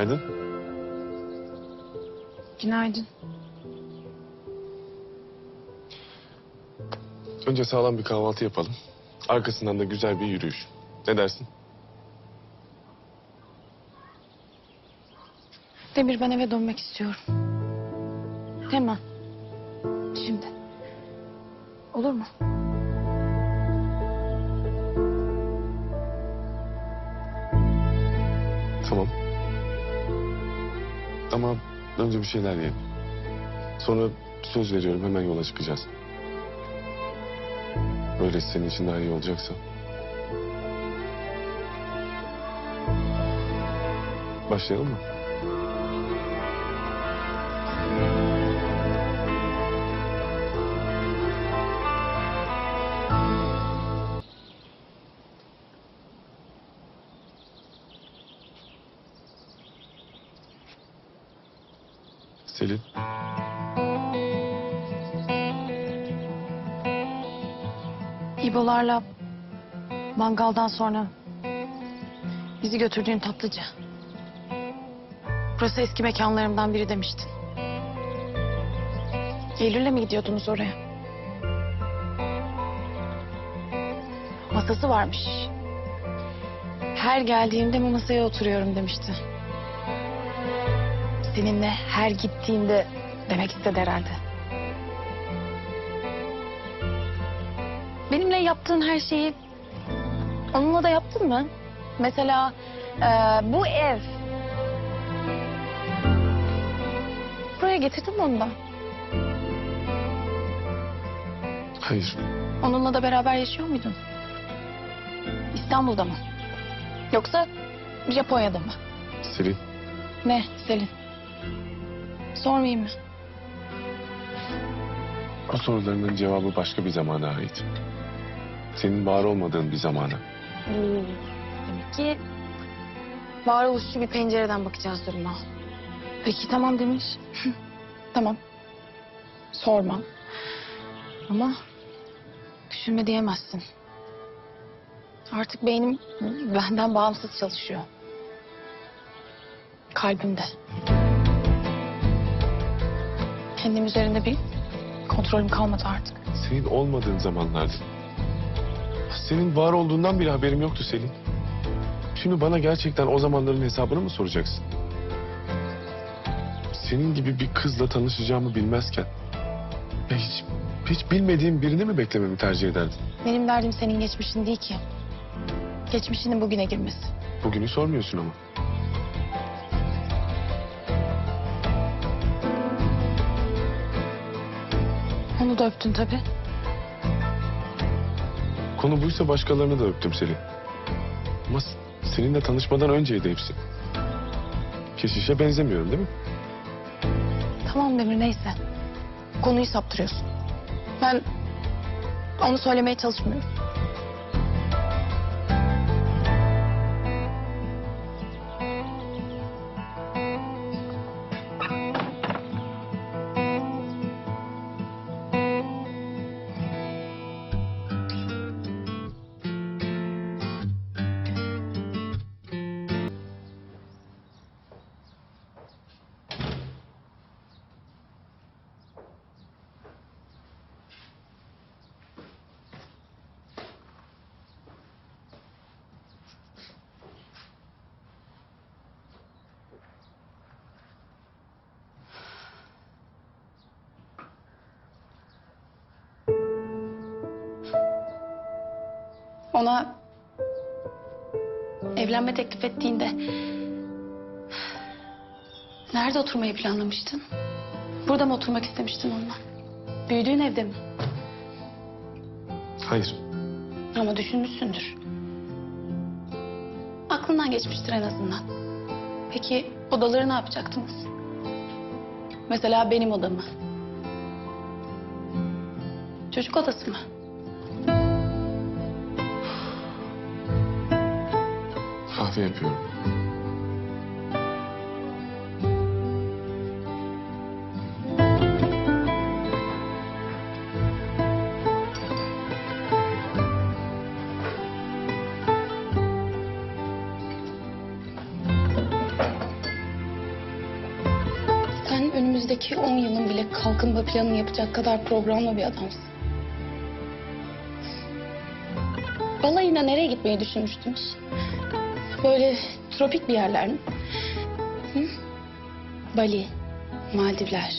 Günaydın. Günaydın. Önce sağlam bir kahvaltı yapalım. Arkasından da güzel bir yürüyüş. Ne dersin? Demir ben eve dönmek istiyorum. Hemen. Şimdi. Olur mu? Tamam. Ama önce bir şeyler yiyelim. Sonra söz veriyorum hemen yola çıkacağız. Böyle senin için daha iyi olacaksa. Başlayalım mı? Selin. İbolarla mangaldan sonra bizi götürdüğün tatlıcı. Burası eski mekanlarımdan biri demiştin. Eylül'le mi gidiyordunuz oraya? Masası varmış. Her geldiğimde bu masaya oturuyorum demişti. Seninle her gittiğinde demek istedi herhalde. Benimle yaptığın her şeyi onunla da yaptın mı? Mesela e, bu ev. Buraya getirdin mi onu da? Hayır. Onunla da beraber yaşıyor muydun? İstanbul'da mı? Yoksa Japonya'da mı? Selin. Ne Selin? Sormayayım mı? Bu sorularının cevabı başka bir zamana ait. Senin var olmadığın bir zamana. Demek ki varoluşçu bir pencereden bakacağız duruma. Peki tamam Demir. tamam. Sormam. Ama düşünme diyemezsin. Artık beynim benden bağımsız çalışıyor. Kalbimde. Kendim üzerinde bir kontrolüm kalmadı artık. Senin olmadığın zamanlardı. Senin var olduğundan bile haberim yoktu Selin. Şimdi bana gerçekten o zamanların hesabını mı soracaksın? Senin gibi bir kızla tanışacağımı bilmezken... Hiç, hiç bilmediğim birini mi beklememi tercih ederdin? Benim derdim senin geçmişin değil ki. Geçmişinin bugüne girmesi. Bugünü sormuyorsun ama. Da öptün tabii. Konu buysa başkalarını da öptüm Selin. Ama seninle tanışmadan önceydi hepsi. Keşişe benzemiyorum değil mi? Tamam Demir neyse. Konuyu saptırıyorsun. Ben onu söylemeye çalışmıyorum. Ona evlenme teklif ettiğinde nerede oturmayı planlamıştın? Burada mı oturmak istemiştin onunla? Büyüdüğün evde mi? Hayır. Ama düşünmüşsündür. Aklından geçmiştir en azından. Peki odaları ne yapacaktınız? Mesela benim odamı. Çocuk odası mı? Kahve yapıyorum. Sen önümüzdeki 10 yılın bile kalkınma planını yapacak kadar programlı bir adamsın. Balayına nereye gitmeyi düşünmüştünüz? Böyle tropik bir yerler mi? Hı? Bali, Maldivler.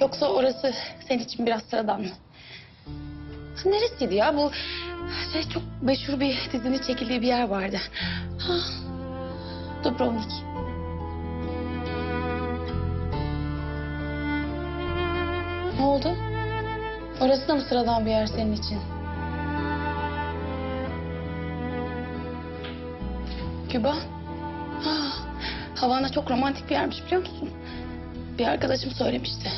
Yoksa orası senin için biraz sıradan mı? Neresiydi ya bu? Şey çok meşhur bir dizinin çekildiği bir yer vardı. Ha, Dubrovnik. Ne oldu? Orası da mı sıradan bir yer senin için? Küba? Ah, Havana çok romantik bir yermiş biliyor musun? Bir arkadaşım söylemişti.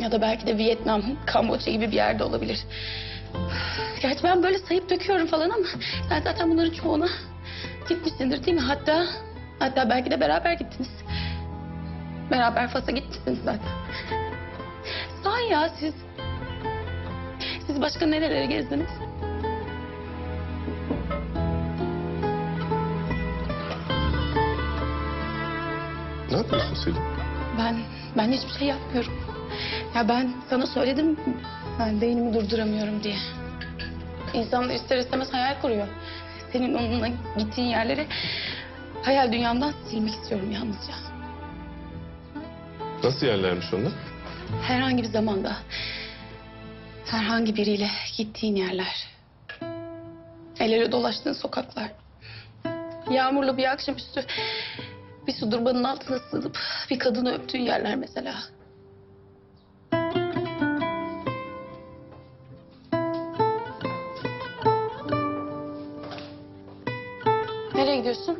Ya da belki de Vietnam, Kamboçya gibi bir yerde olabilir. Gerçi ben böyle sayıp döküyorum falan ama sen zaten bunların çoğuna gitmişsindir değil mi? Hatta hatta belki de beraber gittiniz. Beraber Fas'a gitmişsiniz zaten. Sahi ya siz siz başka nereleri gezdiniz? Yapıyorsun Selin? Ben ben hiçbir şey yapmıyorum. Ya ben sana söyledim ben beynimi durduramıyorum diye. İnsan ister istemez hayal kuruyor. Senin onunla gittiğin yerleri hayal dünyamdan silmek istiyorum yalnızca. Nasıl yerlermiş onlar? Herhangi bir zamanda herhangi biriyle gittiğin yerler. El ele dolaştığın sokaklar. Yağmurlu bir akşamüstü bir su durbanın altına sığınıp bir kadını öptüğün yerler mesela. Nereye gidiyorsun?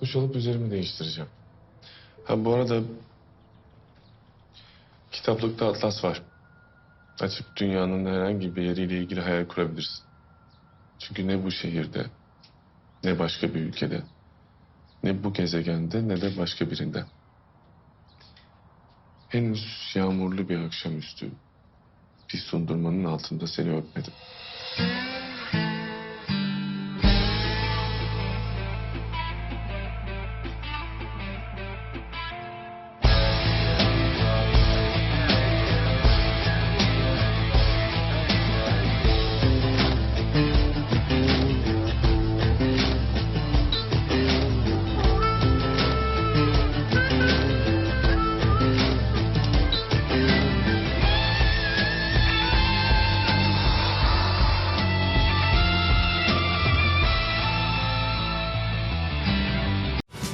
Duş alıp üzerimi değiştireceğim. Ha bu arada kitaplıkta atlas var. Açıp dünyanın herhangi bir yeriyle ilgili hayal kurabilirsin. Çünkü ne bu şehirde, ne başka bir ülkede, ne bu gezegende ne de başka birinde. Henüz yağmurlu bir akşamüstü bir sundurmanın altında seni öpmedim.